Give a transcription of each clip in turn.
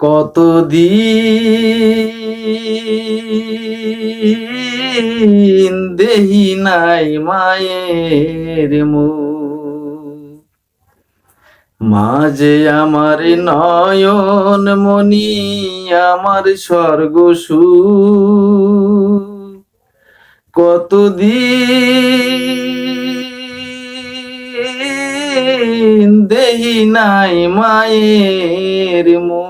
কত দিন দেহি নাই মায়ের মুখ। মাঝে আমার নয়ন মনি আমার স্বর্গ কত দিন দেহি নাই মায়ের মো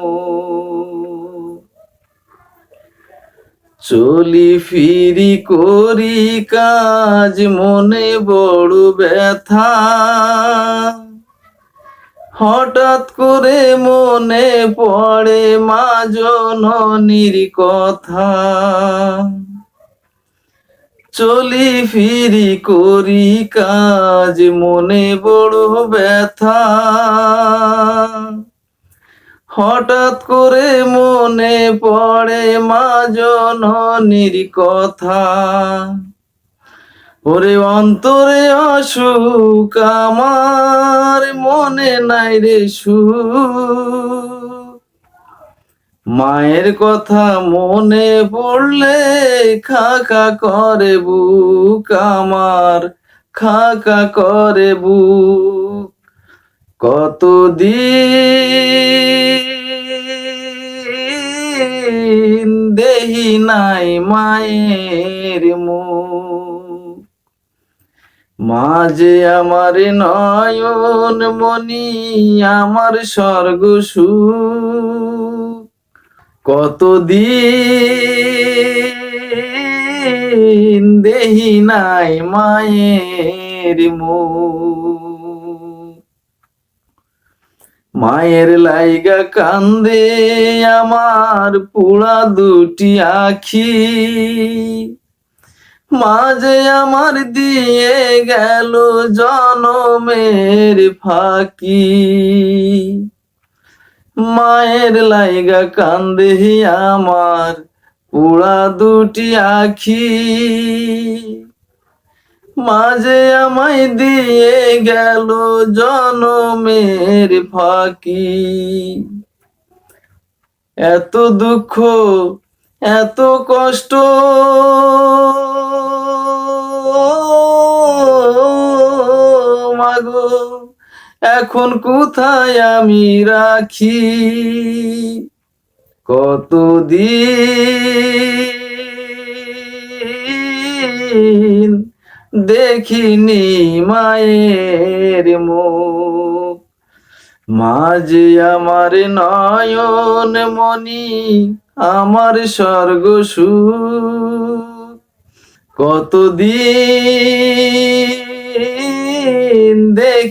চলি ফিরি করি কাজ, মনে বড় ব্যথা। হঠাৎ করে মনে পড়ে মা জননীর কথা। চলি ফিরি করি কাজ, মনে বড় ব্যথা। হঠাৎ করে মনে পড়ে মা জননীর কথা। ওরে অন্তরে অসুখ আমার মনে নাই রে সুখ। মায়ের কথা মনে পড়লে খাকা করে বুক আমার, খাকা করে বুক। কত দিন দেহি নাই মায়ের মুখ। মাঝে আমার নয়ন মনি আমার স্বর্গ সুখ। কত দিন দেহি নাই মায়ের মুখ। মায়ের লাইগা কান্দে আমার পুরা দুটি আখি। মাঝে আমার দিয়ে গেল জনমের ফাঁকি। মায়ের লাইগা কান্দে আমার, পুরা দুটি আখি। মাঝে আমায় দিয়ে গেল জনমের ফাঁকি। এত দুঃখ, এত কষ্ট। এখন কোথায় আমি রাখি? কত দিন দেখিনি মায়ের মুখ। মাঝে আমার নয়ন মনি, আমার স্বর্গ সুখ। কত দিন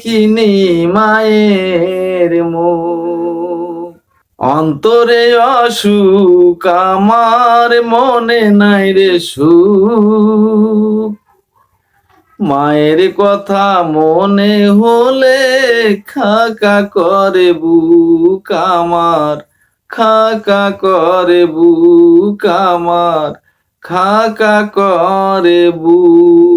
দেখিনি মায়ের মো অন্তরে অসুখ আমার মনে নাই রে সুখ। মায়ের কথা মনে হলে খাকা করে বুক আমার, খাকা করে বুক আমার, খাকা করে বুক